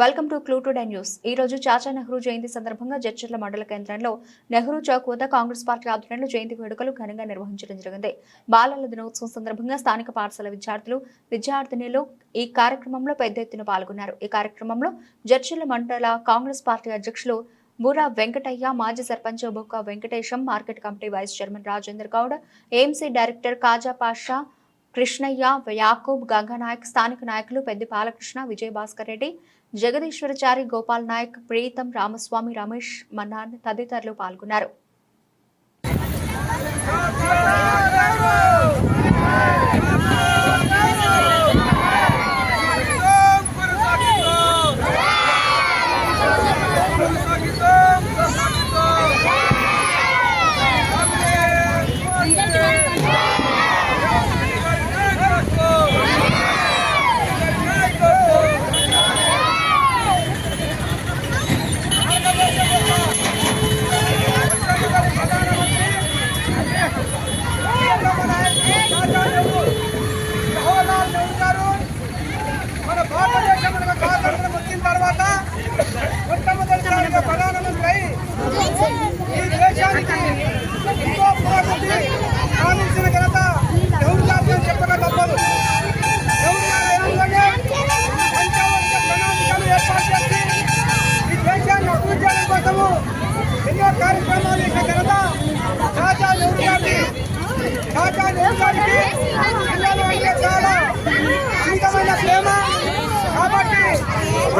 Welcome to clue today news. ఈ రోజు చాచా నెహ్రూ జయంతి సందర్భంగా జడ్చర్ల మండల కేంద్రంలో నెహ్రూ చౌక్ వద్ద కాంగ్రెస్ పార్టీ ఆధ్వర్యంలో జయంతి వేడుకలు ఘనంగా నిర్వహించడం జరిగింది. బాలల దినోత్సవం సందర్భంగా స్థానిక పాఠశాల విద్యార్థులు విద్యార్థినిలు ఈ కార్యక్రమంలో పెద్ద ఎత్తున పాల్గొన్నారు. ఈ కార్యక్రమంలో జడ్చర్ల మండల కాంగ్రెస్ పార్టీ అధ్యక్షులు బురా వెంకటయ్య మాజీ sarpanch Bokka Venkatesham market committee vice chairman Rajender Goud AMC director Khaja Pasha Krishnaiah Yakub Ganganayak స్థానిక నాయకులు పెద్ది బాలకృష్ణ విజయ భాస్కర్ రెడ్డి జగదీశ్వరచారి గోపాల్ నాయక్ ప్రీతం రామస్వామి రమేష్ మన్నాన్ తదితరులు పాల్గొన్నారు. వచ్చిన తర్వాత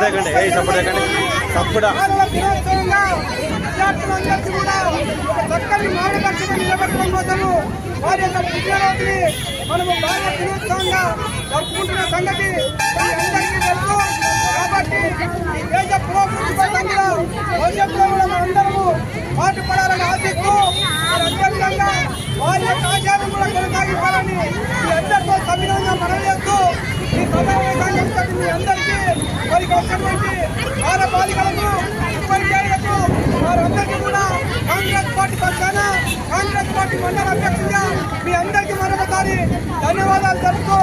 సప్పుడేకండి ఏ సప్పుడేకండి సప్పుడా భారత వారి యొక్క పుట్టినరోజుని మనము భారత దినోత్సవంగా జరుపుకుంటున్న సంగతి అందరికీ తెలుసు కాబట్టి ఈ దేశ పురోగతి కోసం భవిష్యత్తులో కూడా. మనందరము పాటుపడాలని ఆశిస్తూ మరి వారి యొక్క ఆచారం కూడా. కొనసాగించాలని మీ అందరితో సవినంగా మనం చేస్తూ ఈ సమావేశాన్ని మీ అందరికీ వారికి వచ్చినటువంటి బాల బాలికలకు ఉపాధ్యాయులకు వారందరికీ కూడా కాంగ్రెస్ పార్టీ పక్షాన కాంగ్రెస్ పార్టీ మండల అధ్యక్షుడిగా మీ అందరికీ మరొకసారి ధన్యవాదాలు తెలుపుతూ